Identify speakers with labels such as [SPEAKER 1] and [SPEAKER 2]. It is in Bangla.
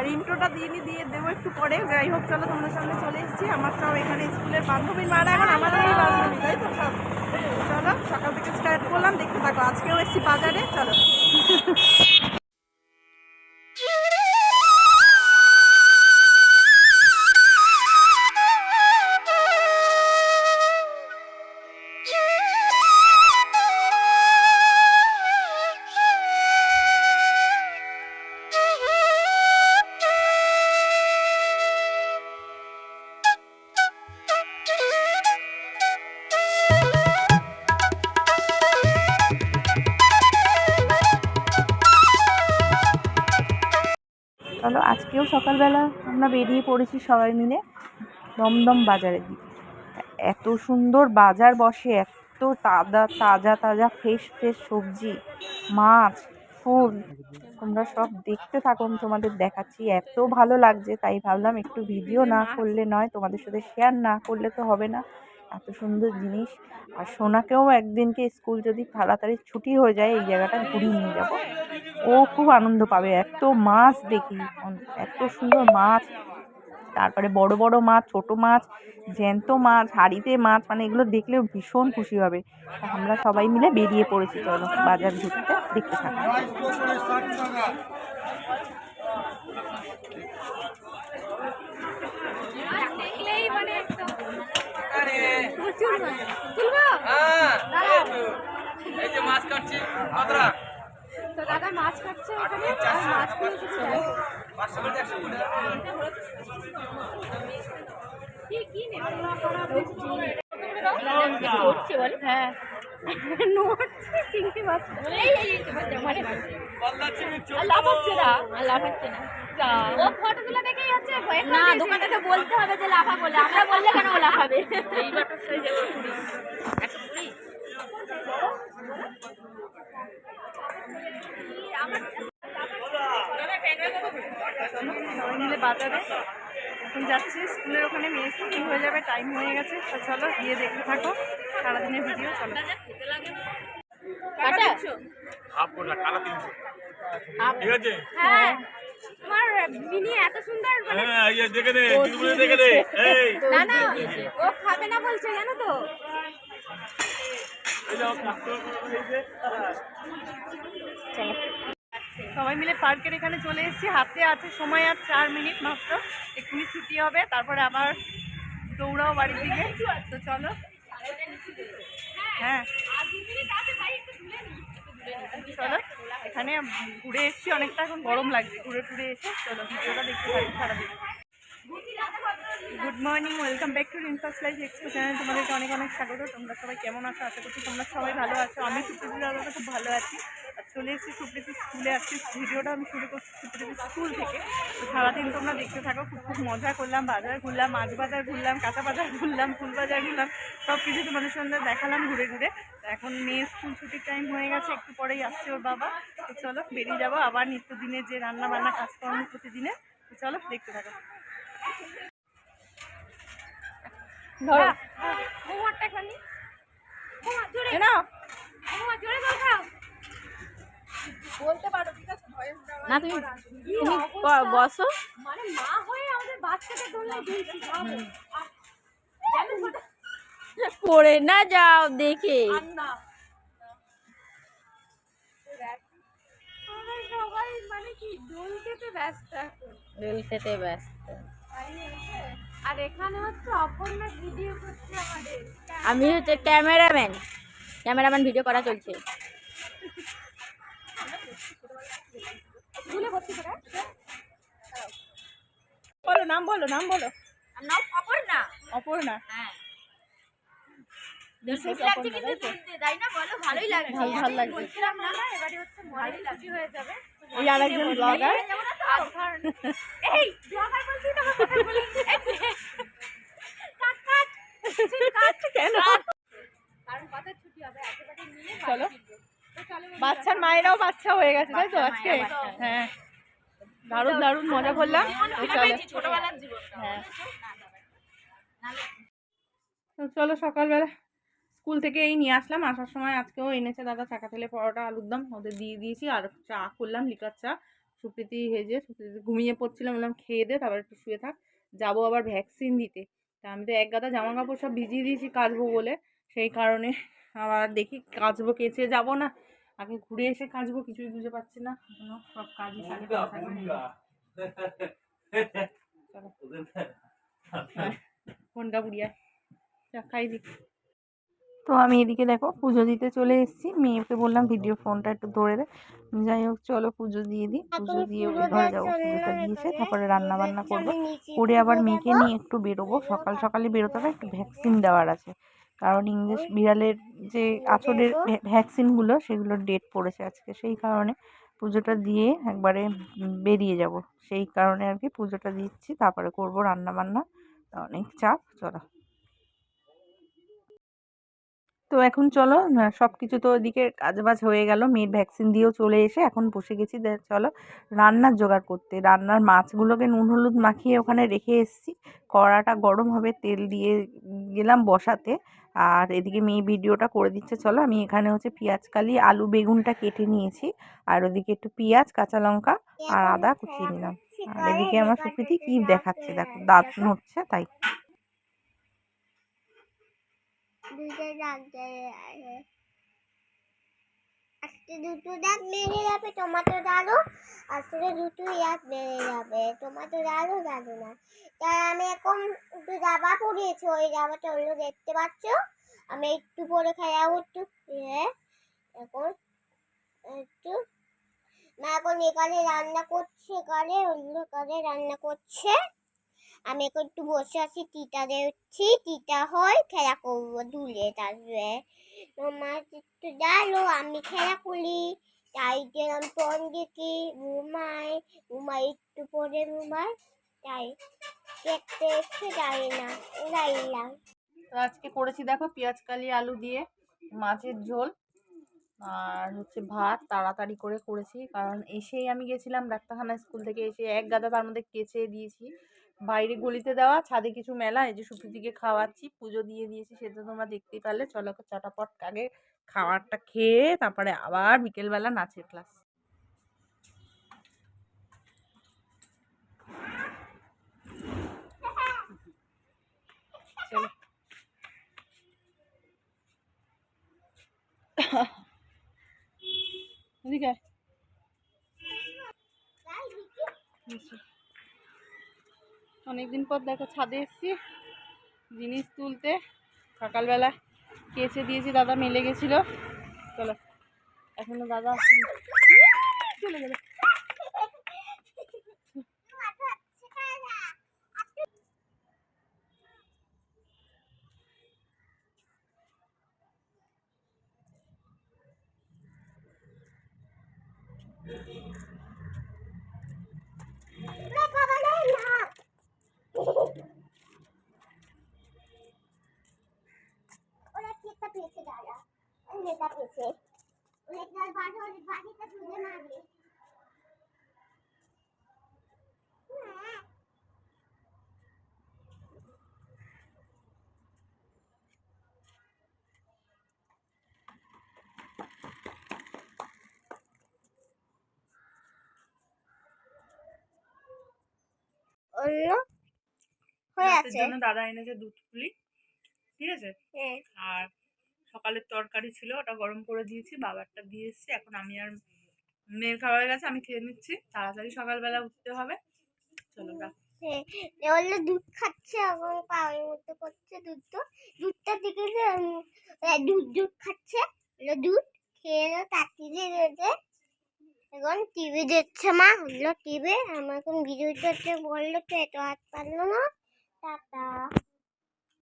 [SPEAKER 1] আর ইন্ট্রোটা দিয়ে নি দিয়ে দেবো একটু পরে। যাই হোক, চলো তোমাদের সামনে চলে এসেছি। আমার সব এখানে স্কুলের বান্ধবী মারা এখন আমাদের বান্ধবী, তাই তো? সব চলো, সকাল থেকে স্টার্ট করলাম। দেখতে থাকো, আজকেও এসেছি বাজারে। চলো। চলো, আজকেও সকালবেলা আমরা বেরিয়ে পড়েছি সবাই মিলে দমদম বাজারের দিকে। এত সুন্দর বাজার বসে, এত তাজা তাজা তাজা ফ্রেশ ফ্রেশ সবজি, মাছ, ফুল। তোমরা সব দেখতে থাকো তোমাদের দেখাচ্ছি। এত ভালো লাগছে, তাই ভাবলাম একটু ভিডিও না করলে নয়, তোমাদের সাথে শেয়ার না করলে তো হবে না। এত সুন্দর জিনিস। আর সোনাকেও একদিনকে স্কুল যদি তাড়াতাড়ি ছুটি হয়ে যায়, এই জায়গাটা ঘুরিয়ে নিয়ে যাব। ও খুব আনন্দ পাবে। এত মাছ দেখি এত সুন্দর মাছ। তারপরে বড় বড় মাছ, ছোট মাছ, জ্যান্ত মাছ, হাঁড়িতে মাছ মানে এগুলো দেখলে ভীষণ খুশি হবে। আমরা সবাই মিলে বেরিয়ে পড়েছি, চলো বাজার ঘুরতে দেখতে থাকো
[SPEAKER 2] দেখলেই মানে একদম প্রচুর মানে তুলবো
[SPEAKER 3] হ্যাঁ
[SPEAKER 2] দাঁড়াও
[SPEAKER 3] এই যে মাছ কাটছি কতটা
[SPEAKER 2] তো দাদা মাছ কাটছে এখানে মাছ কিনে এসেছে হ্যাঁ নড়ছে চিংড়ি মাছ মানে না আর না। ও ফটো দেখেই হচ্ছে না দোকানটাকে বলতে হবে যে লাফা বলে। আমরা বললে কেন ও লাফাবে
[SPEAKER 1] বাজারে এখন যাচ্ছি স্কুলের ওখানে মেয়ে ছুটি হয়ে যাবে টাইম হয়ে গেছে। তো চলো গিয়ে দেখতে থাকো। সারাদিনের ভিডিও চলো।
[SPEAKER 2] কাটা?
[SPEAKER 3] হাফ কোটা কালা তিনশো ঠিক আছে?
[SPEAKER 2] হ্যাঁ তোমার মিনি এত সুন্দর মানে
[SPEAKER 3] হ্যাঁ এই দেখে নে দিদিমণি দেখে নে এই।
[SPEAKER 2] না না ও খাবে না বলছে জানো তো।
[SPEAKER 1] সবাই মিলে পার্কের এখানে চলে এসেছি। হাতে আছে সময় আর চার মিনিট মাত্র। এক্ষুনি ছুটি হবে তারপরে আবার দৌড়াও বাড়ির দিকে। তো চলো। হ্যাঁ। চলো এখানে ঘুরে এসছি, অনেকটা এখন গরম লাগছে। ঘুরে টুরে এসে চলো, ভিডিওটা দেখতে থাকি সারাদিন। Good morning welcome back to রিনফাস life expo channel তোমাদেরকে অনেক অনেক স্বাগত। তোমরা সবাই কেমন আছো? আশা করছি তোমরা সবাই ভালো আছো। আমি সুপ্রীতি দাদাটা খুব ভালো আছি। আর চলে এসেছি সুপ্রীতি স্কুলে। আজকে ভিডিওটা আমি শুরু করছি সুপ্রীতি স্কুল থেকে। তো সারাদিন তোমরা দেখতে থাকো, খুব খুব মজা করলাম। বাজার ঘুরলাম, মাছ বাজার ঘুরলাম, কাঁচা বাজার ঘুরলাম, ফুল বাজার ঘুরলাম সব কিছু তোমাদের সঙ্গে দেখালাম ঘুরে ঘুরে। এখন মেয়ে স্কুল ছুটির টাইম হয়ে গেছে, একটু পরেই আসছে ওর বাবা। তো চলো বেরিয়ে যাব। আবার নিত্যদিনের যে রান্না বান্না কাজকর্ম প্রতিদিনে চলো দেখতে থাকো।
[SPEAKER 2] ধরো। মোমোটা খালি মোমো জোরে
[SPEAKER 1] না
[SPEAKER 2] মোমো জোরে বল খাও
[SPEAKER 1] বলতে পারো ঠিক আছে ভয়েস
[SPEAKER 2] না তুমি তুমি বসো। মানে মা হয়ে আমাদের বাচ্চাকে ধরলে দিয়েছি ভাবো যেমন ছোট- পড়ে না যাও দেখে। সবাই মানে কি দোল খেতে ব্যস্ত দোল খেতে ব্যস্ত। আর এখানে হচ্ছে অপর্ণা ভিডিও করছে আমাদের। আমি হচ্ছে ক্যামেরাম্যান। ক্যামেরাম্যান ভিডিও করা চলছে। স্কুলে ভর্তি করে।
[SPEAKER 1] বলো নাম বলো নাম বলো।
[SPEAKER 2] নাম অপর্ণা।
[SPEAKER 1] অপর্ণা।
[SPEAKER 2] হ্যাঁ।
[SPEAKER 1] তাই
[SPEAKER 2] না? বলো ভালোই লাগছে।
[SPEAKER 1] ভালো- লাগছে।
[SPEAKER 2] বলছিলাম না না এবারে হচ্ছে ভালোই লাগছে হয়ে যাবে।
[SPEAKER 1] ব্লগার
[SPEAKER 2] এই ব্লগার বলছি তো কথা বলি। কাট কাট। কাট।
[SPEAKER 1] কেন?
[SPEAKER 2] কারণ কথা ছুটি হবে একেবারে নিয়ে
[SPEAKER 1] চলো।
[SPEAKER 2] বাড়ি ফিরবো। তো চলো বন্ধুরা।
[SPEAKER 1] বাচ্চার মায়েরাও বাচ্চা হয়ে গেছে তাই তো আজকে। হ্যাঁ দারুণ দারুণ মজা করলাম। হ্যাঁ। চলো সকালবেলা। স্কুল থেকে এই নিয়ে আসলাম। আসার সময় আজকেও এনেছে দাদা চাকা তেলে পরোটা আলুর দম। ওদের দিয়ে দিয়েছি আর চা করলাম লিকার চা। সুপ্রীতি হেজে সুপ্রীতি ঘুমিয়ে পড়ছিলাম। বললাম খেয়ে দে তারপর একটু শুয়ে থাক। যাব আবার ভ্যাকসিন দিতে। তা আমি তো এক গাদা জামা কাপড় সব ভিজিয়ে দিয়েছি কাচবো বলে। সেই কারণে আবার দেখি কাচবো কেচে যাব না। আগে ঘুরে এসে কাচবো কিছুই বুঝে পাচ্ছি না। সব কাজই। হ্যাঁ, ফোনটা বুড়িয়া চা খাই দিই তো আমি এদিকে দেখো পুজো দিতে চলে এসেছি। মেয়েকে বললাম ভিডিও ফোনটা একটু ধরে দে। যাই হোক চলো পুজো দিয়ে দিই। পুজো দিয়ে ঘরে যাব পুজোটা দিয়েছে তারপরে রান্না বান্না করব। করে আবার মেয়েকে নিয়ে একটু বেরোবো। সকাল সকালে বেরোতে হবে একটু ভ্যাকসিন দেওয়ার আছে। কারণ ইংলিশ বিড়ালের যে আঁচড়ের ভ্যা- ভ্যাকসিনগুলো সেগুলোর ডেট পড়েছে আজকে। সেই কারণে পুজোটা দিয়ে একবারে বেরিয়ে যাব। সেই কারণে আর কি পুজোটা দিচ্ছি তারপরে করব রান্না বান্না অনেক চাপ চলো। তো এখন চলো সব কিছু তো ওদিকে কাজবাজ হয়ে গেল। মেয়ের ভ্যাকসিন দিয়েও চলে এসে এখন বসে গেছি। চলো, রান্নার জোগাড় করতে। রান্নার মাছগুলোকে নুন হলুদ মাখিয়ে ওখানে রেখে এসেছি। কড়াটা গরম হবে, তেল দিয়ে গেলাম বসাতে। আর এদিকে মেয়ে ভিডিওটা করে দিচ্ছে। চলো, আমি এখানে হচ্ছে পেঁয়াজ কালি, আলু, বেগুনটা কেটে নিয়েছি। আর ওদিকে একটু পেঁয়াজ, কাঁচা লঙ্কা আর আদা কুচিয়ে নিলাম। আর এদিকে আমার সুকৃতি কি দেখাচ্ছে? দেখো দাঁত নড়ছে তাই।
[SPEAKER 4] দুটো দেয় আজকে দুটো দাগ মেরে যাবে, টমেটো ডালও আজকে দুটো ইয়াদ মেরে যাবে, টমেটো ডালও যাবে না। তাই আমি এখন একটু জামা পরিয়েছি ওই জামাটা হলো দেখতে পাচ্ছ? আমি একটু পরে খাইয়াবো একটু। ইয়ে এখন একটু। মা এখন এখানে রান্না করছে এখানে অন্য কাজে রান্না করছে। আমি এখন একটু বসে আছি, টিটা দেখছি, টিটা হয়, খেলা করব দুলে আসবে তোমার একটু জানো, আমি খেলা করি, তাই গেলাম ফোন দেখি ঘুমাই ঘুমাই একটু পরে ঘুমাই তাই দেখতে এসে যাই না, লাইলাম।
[SPEAKER 1] তো আজকে করেছি দেখো পেঁয়াজ কালি আলু দিয়ে মাছের ঝোল। আর হচ্ছে ভাত তাড়াতাড়ি করে করেছি। কারণ এসেই আমি গেছিলাম ডাক্তারখানা স্কুল থেকে, এসে এক গাদা তার মধ্যে কেচে দিয়েছি। বাইরে গলিতে দেওয়া, ছাদে কিছু মেলা, এই যে সুপ্রীতিকে খাওয়াচ্ছি, পুজো দিয়ে দিয়েছি সেটা তোমরা দেখতেই পারলে। চলো চটাপট আগে খাবারটা খেয়ে তারপরে আবার বিকেলবেলা নাচের ক্লাস চলো এদিকে আয়। অনেকদিন পর দেখো ছাদে এসেছি। জিনিস তুলতে। সকালবেলা কেচে দিয়েছি, দাদা মেলে গেছিল। চলো, এখনও দাদা চলে গেল।
[SPEAKER 4] ওরা কি একটা পেয়েছে দাদা লেখা পেয়েছে লেখার বাড়ি বাড়িটা তুলে মারবে অন্য হয়ে আছে।
[SPEAKER 1] জন্য দাদা এনেছে দুধ পুলি ঠিক আছে?
[SPEAKER 4] হ্যাঁ।
[SPEAKER 1] আর সকালের তরকারি ছিল ওটা গরম করে দিয়েছি বাবারটা দিয়ে এসেছি এখন আমি আর মেয়ের হয়ে গেছে আমি খেয়ে নিচ্ছি তাড়াতাড়ি সকালবেলা উঠতে হবে। চলো রাখ।
[SPEAKER 4] হ্যাঁ। দুধ খাচ্ছে এবং পাওয়ার মতো করছে দুধ তো। দুধটা যে, দুধ দুধ খাচ্ছে। দুধ খেয়ে তাতি রয়েছে এখন টিভি দেখছে মা। হলো টিভি আমার এখন ভিডিও করতে বলল তো এত হাত পারল না। টাটা।